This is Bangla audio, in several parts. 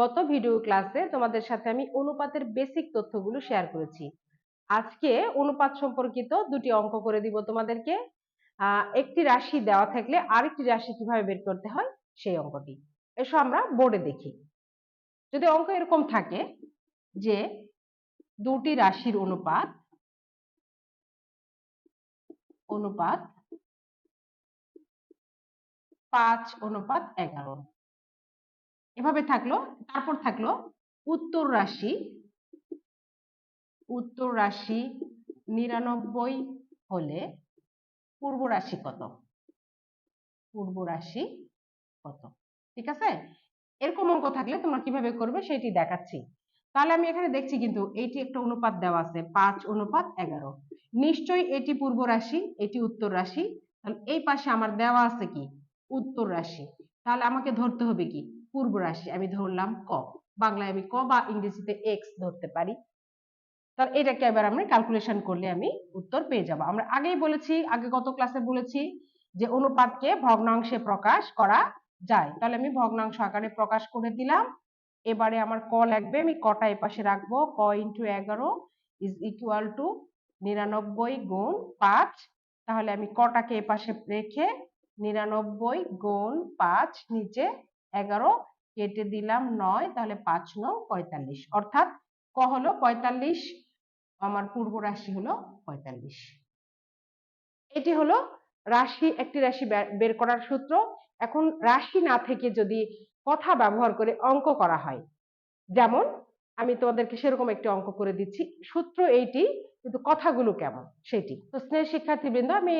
গত ভিডিও ক্লাসে তোমাদের সাথে আমি অনুপাতের বেসিক তথ্যগুলো শেয়ার করেছি। আজকে অনুপাত সম্পর্কিত দুটি অঙ্ক করে দিব তোমাদেরকে। একটি রাশি দেওয়া থাকলে আরেকটি রাশি কীভাবে বের করতে হয় সেই অঙ্কটি। এসো আমরা বোর্ডে দেখি। যদি অঙ্ক এরকম থাকে যে দুটি রাশির অনুপাত অনুপাত পাঁচ, অনুপাত এগারো। এভাবে থাকল, তারপর থাকল উত্তর রাশি। উত্তর রাশি নিরানব্বই হলে পূর্ব রাশি কত? পূর্ব রাশি কত? ঠিক আছে? এরকম অঙ্ক থাকলে তোমরা কীভাবে করবে সেটি দেখাচ্ছি। তাহলে আমি এখানে দেখছি কিন্তু এইটি একটা অনুপাত দেওয়া আছে, পাঁচ অনুপাত এগারো। নিশ্চয়ই এটি পূর্ব রাশি, এটি উত্তর রাশি। তাহলে এই পাশে আমার দেওয়া আছে কি? উত্তর রাশি। তাহলে আমাকে ধরতে হবে কি? পূর্ব রাশি আমি ধরলাম ক। বাংলায় আমি ক বা ইংরেজিতে এক্স ধরতে পারি। তাহলে এটাকে এবার আমরা ক্যালকুলেশন করলে আমি উত্তর পেয়ে যাব। আমরা আগেই বলেছি, আগে গত ক্লাসে বলেছি যে অনুপাতকে ভগ্নাংশে প্রকাশ করা যায়। তাহলে আমি ভগ্নাংশ আকারে প্রকাশ করে দিলাম। এবারে আমার ক লাগবে, আমি কটা এপাশে রাখব। ক ইন্টু এগারো ইজ ইকুয়াল টু নিরানব্বই গুণ পাঁচ। তাহলে আমি কটাকে এপাশে রেখে নিরানব্বই গুণ পাঁচ নিচে এগারো, কেটে দিলাম নয়, তাহলে পাঁচ নং পঁয়তাল্লিশ। অর্থাৎ ক হলো পঁয়তাল্লিশ, আমার পূর্ব রাশি হলো পঁয়তাল্লিশ। এটি হলো রাশি, একটি রাশি বের করার সূত্র। এখন রাশি না থেকে যদি কথা ব্যবহার করে অঙ্ক করা হয়, যেমন আমি তোমাদেরকে সেরকম একটি অঙ্ক করে দিচ্ছি, সূত্র এইটি, কিন্তু কথাগুলো কেমন? সেটি। তো স্নেহ শিক্ষার্থীবৃন্দ, আমি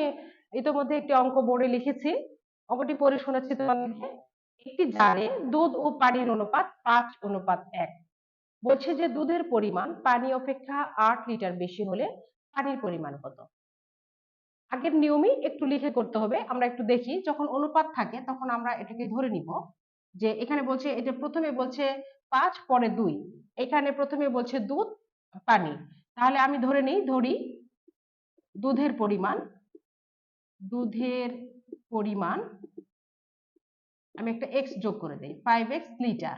ইতিমধ্যে একটি অঙ্ক বোর্ডে লিখেছি। অঙ্কটি পড়ে শোনাচ্ছি তোমাদেরকে। একটি জারে দুধ ও পানির অনুপাত পাঁচ, অনুপাত এক। বলছে যে দুধের পরিমাণ পানি অপেক্ষা আট লিটার বেশি হলে পানির পরিমাণ কত? আগের নিয়মই একটু লিখে করতে হবে, আমরা একটু দেখি। যখন অনুপাত থাকে, তখন আমরা এটাকে ধরে নিব যে এখানে বলছে এটা প্রথমে বলছে পাঁচ, পরে দুই। এখানে প্রথমে বলছে দুধ, পানি। তাহলে আমি ধরে নিই, ধরি দুধের পরিমাণ দুধের পরিমাণ আমি একটা এক্স যোগ করে দিই ফাইভ এক্স লিটার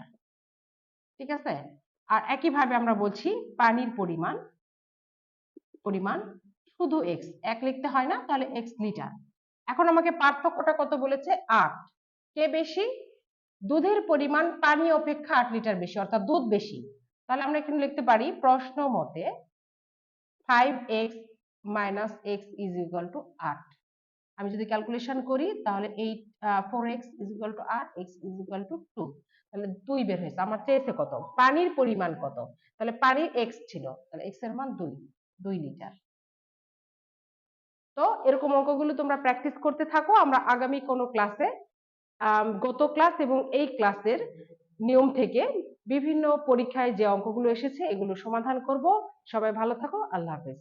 ঠিক আছে? আর একইভাবে আমরা বলছি পানির পরিমাণ পরিমাণ শুধু এক্স এক লিখতে হয় না, তাহলে এক্স লিটার এখন আমাকে পার্থক্যটা কত বলেছে? আট। কে বেশি? দুধের পরিমাণ পানি অপেক্ষা আট লিটার বেশি, অর্থাৎ দুধ বেশি। তাহলে আমরা এখানে লিখতে পারি, প্রশ্ন মতে five X minus X is equal to আট। আমি যদি ক্যালকুলেশন করি, তাহলে eight four X is equal to আট X is equal to two তাহলে দুই বের হয়েছে। আমার চেয়েছে কত? পানির পরিমাণ কত? তাহলে পানির এক্স ছিল। তাহলে এক্সের মান দুই দুই লিটার। তো এরকম অঙ্কগুলো তোমরা প্র্যাকটিস করতে থাকো। আমরা আগামী কোনো ক্লাসে গত ক্লাস এবং এই ক্লাসের নিয়ম থেকে বিভিন্ন পরীক্ষায় যে অঙ্কগুলো এসেছে, এগুলো সমাধান করব। সবাই ভালো থাকো। আল্লাহ হাফেজ।